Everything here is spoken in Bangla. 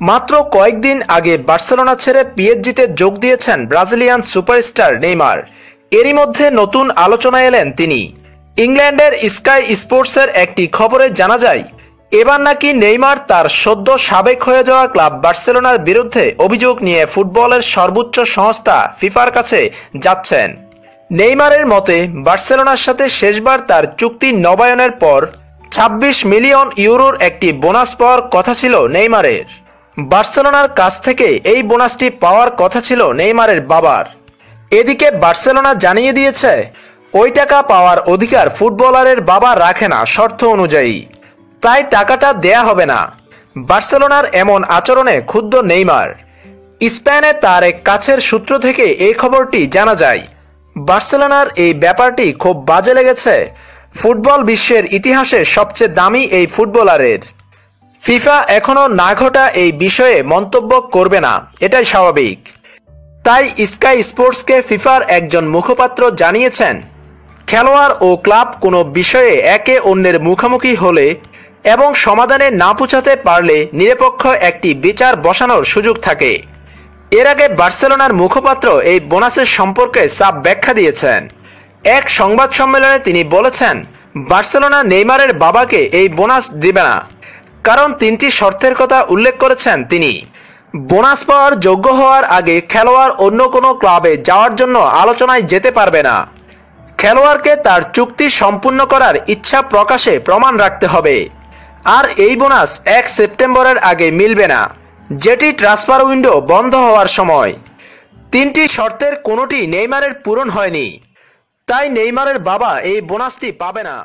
মাত্র কয়েকদিন আগে বার্সেলোনা ছেড়ে পিএসজিতে যোগ দিয়েছেন ব্রাজিলিয়ান সুপারস্টার নেইমার। এরই মধ্যে নতুন আলোচনায় এলেন তিনি। ইংল্যান্ডের স্কাই স্পোর্টসের একটি খবরে জানা যায়, এবার নাকি নেইমার তার সদ্য সাবেক হয়ে যাওয়া ক্লাব বার্সেলোনার বিরুদ্ধে অভিযোগ নিয়ে ফুটবলের সর্বোচ্চ সংস্থা ফিফার কাছে যাচ্ছেন। নেইমারের মতে, বার্সেলোনার সাথে শেষবার তার চুক্তি নবায়নের পর ২৬ মিলিয়ন ইউরোর একটি বোনাস পাওয়ার কথা ছিল নেইমারের। বার্সেলোনার কাছ থেকে এই বোনাসটি পাওয়ার কথা ছিল নেইমারের বাবার। এদিকে বার্সেলোনা জানিয়ে দিয়েছে, ওই টাকা পাওয়ার অধিকার ফুটবলারের বাবা রাখে না শর্ত অনুযায়ী। তাই টাকাটা দেয়া হবে না। বার্সেলোনার এমন আচরণে ক্ষুব্ধ নেইমার। স্পেনে তার এক কাছের সূত্র থেকে এই খবরটি জানা যায়। বার্সেলোনার এই ব্যাপারটি খুব বাজে লেগেছে। ফুটবল বিশ্বের ইতিহাসে সবচেয়ে দামি এই ফুটবলারের। ফিফা এখনও না ঘটা এই বিষয়ে মন্তব্য করবে না, এটাই স্বাভাবিক। তাই স্কাই স্পোর্টসকে ফিফার একজন মুখপাত্র জানিয়েছেন, খেলোয়াড় ও ক্লাব কোনো বিষয়ে একে অন্যের মুখোমুখি হলে এবং সমাধানে না পৌঁছাতে পারলে নিরপেক্ষ একটি বিচার বসানোর সুযোগ থাকে। এর আগে বার্সেলোনার মুখপাত্র এই বোনাসের সম্পর্কে সাব ব্যাখ্যা দিয়েছেন। এক সংবাদ সম্মেলনে তিনি বলেছেন, বার্সেলোনা নেইমারের বাবাকে এই বোনাস দিবে না। কারণ তিনটি শর্তের কথা উল্লেখ করেছেন তিনি। বোনাস পাওয়ার যোগ্য হওয়ার আগে খেলোয়াড় অন্য কোনো ক্লাবে যাওয়ার জন্য আলোচনায় যেতে পারবে না। খেলোয়াড়কে তার চুক্তি সম্পূর্ণ করার ইচ্ছা প্রকাশে প্রমাণ রাখতে হবে। আর এই বোনাস এক সেপ্টেম্বরের আগে মিলবে না, যেটি ট্রান্সফার উইন্ডো বন্ধ হওয়ার সময়। তিনটি শর্তের কোনোটি নেইমারের পূরণ হয়নি। তাই নেইমারের বাবা এই বোনাসটি পাবে না।